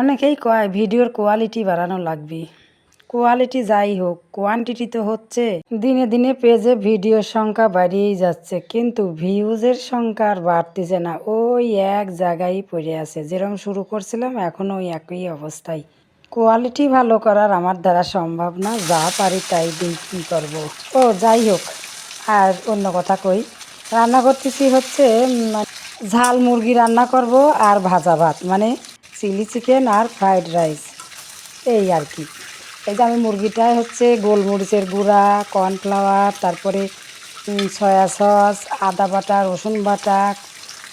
অনেকেই কয় ভিডিওর কোয়ালিটি বাড়ানো লাগবে। কোয়ালিটি যাই হোক কোয়ান্টিটি তো হচ্ছে। দিনে দিনে পেজে ভিডিওর সংখ্যা বাড়িয়েই যাচ্ছে, কিন্তু ভিউজের সংখ্যা আর বাড়তেছে না। ওই এক জায়গায় পড়ে আছে। যেরকম শুরু করছিলাম এখনও ওই একই অবস্থায়। কোয়ালিটি ভালো করার আমার দ্বারা সম্ভব না, যা পারি তাই দিই, কী করব? ও, যাই হোক, আর অন্য কথা কই। রান্না করতেছি হচ্ছে ঝাল মুরগি রান্না করব আর ভাজা ভাত। মানে চিলি চিকেন আর ফ্রাইড রাইস। এই আর কি। এই যে আমি মুরগিটায় হচ্ছে গোলমরিচের গুঁড়া, কর্নফ্লাওয়ার, তারপরে সয়া সস, আদা বাটা, রসুন বাটা,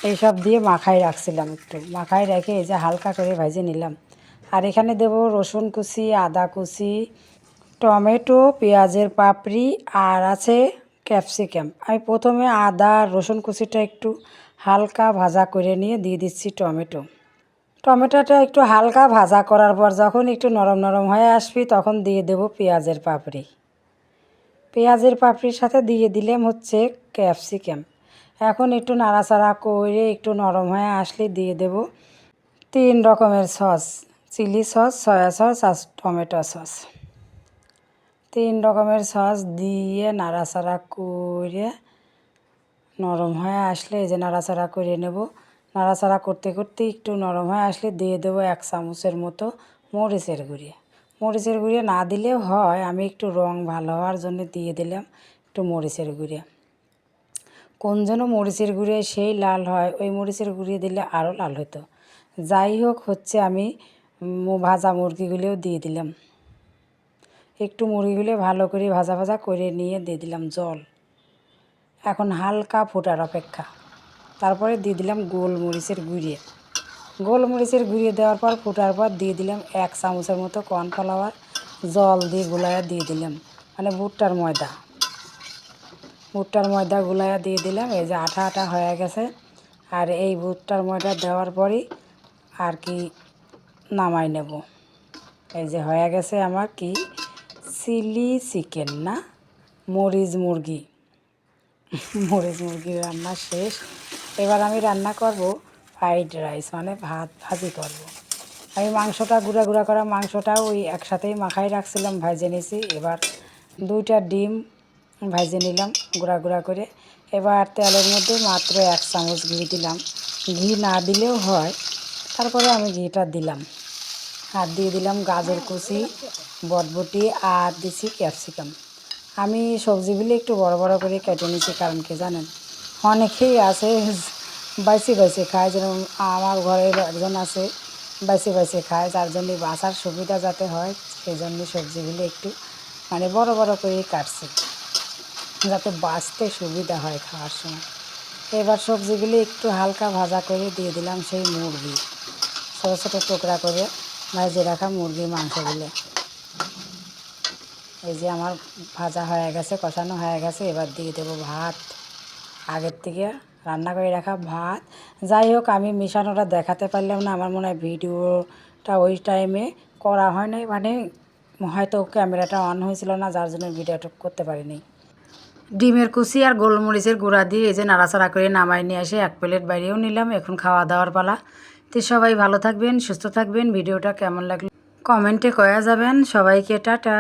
এইসব দিয়ে মাখাই রাখছিলাম একটু। মাখাই রেখে এই যে হালকা করে ভেজে নিলাম। আর এখানে দেব রসুন কুচি, আদা কুচি, টমেটো, পেঁয়াজের পাপড়ি আর আছে ক্যাপসিকাম। আমি প্রথমে আদা রসুন কুচিটা একটু হালকা ভাজা করে নিয়ে দিয়ে দিচ্ছি টমেটো। টমেটোটা একটু হালকা ভাজা করার পর যখন একটু নরম নরম হয়ে আসবি, তখন দিয়ে দেব পেঁয়াজের পাপড়ি। পেঁয়াজের পাপড়ির সাথে দিয়ে দিলাম হচ্ছে ক্যাপসিকাম। এখন একটু নাড়াচাড়া করে একটু নরম হয়ে আসলে দিয়ে দেব তিন রকমের sauce, chilli sauce, soya sauce আর টমেটো সস। তিন রকমের সস দিয়ে নাড়াচাড়া করে নরম হয়ে আসলে এই যে নাড়াচাড়া করে নেব। নাড়াচাড়া করতে করতে একটু নরম হয়ে আসলে দিয়ে দেবো এক চামচের মতো মরিচের গুঁড়ি। মরিচের গুঁড়ি না দিলেও হয়, আমি একটু রং ভালো হওয়ার জন্য দিয়ে দিলাম একটু মরিচের গুঁড়ি। কোন যেন মরিচের গুঁড়ি সেই লাল হয়, ওই মরিচের গুঁড়ি দিলে আরও লাল হতো। যাই হোক, হচ্ছে আমি ভাজা মুরগিগুলিও দিয়ে দিলাম। একটু মুরগিগুলো ভালো করে ভাজা ভাজা করে নিয়ে দিয়ে দিলাম জল। এখন হালকা ফোটার অপেক্ষা। তারপরে দিয়ে দিলাম গোলমরিচের গুঁড়িয়ে গোলমরিচের গুঁড়িয়ে দেওয়ার পর, ফুটার পর দিয়ে দিলাম এক চামচের মতো কর্নফ্লাওয়ার জল দিয়ে গুলায়া দিয়ে দিলাম। মানে ভুট্টার ময়দা। ভুট্টার ময়দা গুলায়া দিয়ে দিলাম। এই যে আঠা আঠা হয়ে গেছে। আর এই ভুট্টার ময়দা দেওয়ার পরই আর কি নামাই নেব। এই যে হয়ে গেছে আমার কি? চিলি চিকেন না? মরিচ মুরগি। মরিচ মুরগির রান্না শেষ। এবার আমি রান্না করব ফ্রাইড রাইস মানে ভাত, ভাজি করব। আমি মাংসটা গুঁড়া গুঁড়া করা মাংসটাও ওই একসাথেই মাখাই রাখছিলাম, ভাজে নিয়েছি এবার দুইটা ডিম ভাজে নিলাম গুঁড়া গুঁড়া করে। এবার তেলের মধ্যে মাত্র এক চামচ ঘি দিলাম। ঘি না দিলেও হয়, তারপরে আমি ঘিটা দিলাম। আর দিয়ে দিলাম গাজর কুচি, বটবটি, আর দিছি ক্যাপসিকাম। আমি সবজিগুলি একটু বড় বড় করে কেটে নিচ্ছি কারণ কি জানেন? অনেকেই আছে বাইসে বাইসে খায়। যেরকম আমার ঘরে একজন আছে বাইসে বাইসে খায়। যার জন্য বাসার সুবিধা যাতে হয়, সেই জন্য সবজিগুলো একটু মানে বড় বড় করেই কাটছি। যাতে বাঁচতে সুবিধা হয় খাওয়ার সময়। এবার সবজিগুলি একটু হালকা ভাজা করে দিয়ে দিলাম সেই মুরগি। ছোটো ছোটো টুকরা করে ভেজে রাখা মুরগির মাংসগুলো। এই যে আমার ভাজা হয়ে গেছে, কষানো হয়ে গেছে, এবার দিয়ে দেবো ভাত। আগের থেকে রান্না করে রাখা ভাত। যাই হোক, আমি মিশানোটা দেখাতে পারলাম না। আমার মনে হয় ভিডিওটা ওই টাইমে করা হয় নাই। মানে হয়তো ক্যামেরাটা অন হয়েছিল না, যার জন্য ভিডিওটা করতে পারিনি। ডিমের কুচি আর গোলমরিচের গুঁড়া দিয়ে এই যে নাড়াচাড়া করে নামাই নিয়ে এসে এক প্লেট বাইরেও নিলাম। এখন খাওয়া দাওয়ার পালা। তো সবাই ভালো থাকবেন, সুস্থ থাকবেন। ভিডিওটা কেমন লাগল? কমেন্টে কয়া যাবেন। সবাইকে টাটা।